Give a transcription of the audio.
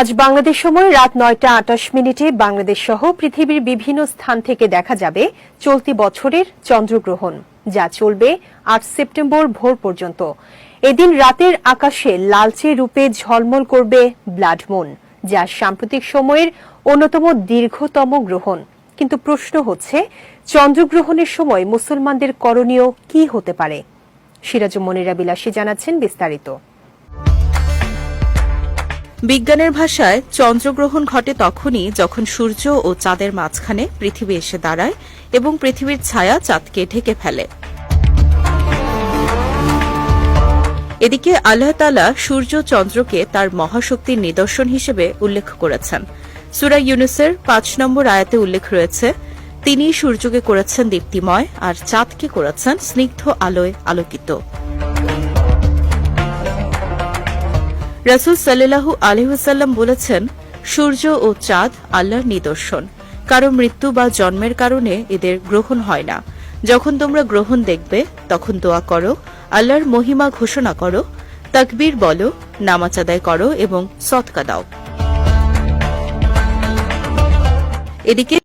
আজ বাংলাদেশ সময় রাত নয়টা আটাশ মিনিটে বাংলাদেশ সহ পৃথিবীর বিভিন্ন স্থান থেকে দেখা যাবে চলতি বছরের চন্দ্রগ্রহণ, যা চলবে আট সেপ্টেম্বর ভোর পর্যন্ত। এদিন রাতের আকাশে লালচে রূপে ঝলমল করবে ব্লাড মুন, যা সাম্প্রতিক সময়ের অন্যতম দীর্ঘতম গ্রহণ। কিন্তু প্রশ্ন হচ্ছে, চন্দ্রগ্রহণের সময় মুসলমানদের করণীয় কি হতে পারে? সিরাজ মনিরা বিলাসী জানাচ্ছেন বিস্তারিত। বিজ্ঞানের ভাষায় চন্দ্রগ্রহণ ঘটে তখনই যখন সূর্য ও চাঁদের মাঝখানে পৃথিবী এসে দাঁড়ায় এবং পৃথিবীর ছায়া চাঁদকে ঢেকে ফেলে। এদিকে আল্লাহ তালা সূর্য চন্দ্রকে তার মহাশক্তির নিদর্শন হিসেবে উল্লেখ করেছেন। সুরা ইউনুসের পাঁচ নম্বর আয়াতে উল্লেখ রয়েছে, তিনি সূর্যকে করেছেন দীপ্তিময় আর চাঁদকে করেছেন স্নিগ্ধ আলোয় আলোকিত। রাসুল সাল্লাহু আলহিহাল্লাম বলেছেন, সূর্য ও চাঁদ আল্লাহর নিদর্শন। কারও মৃত্যু বা জন্মের কারণে এদের গ্রহণ হয় না। যখন তোমরা গ্রহণ দেখবে, তখন দোয়া করো, আল্লাহর মহিমা ঘোষণা করো, তাকবীর বলো, নামাজ আদায় করো এবং সৎকা দাও। এদিকে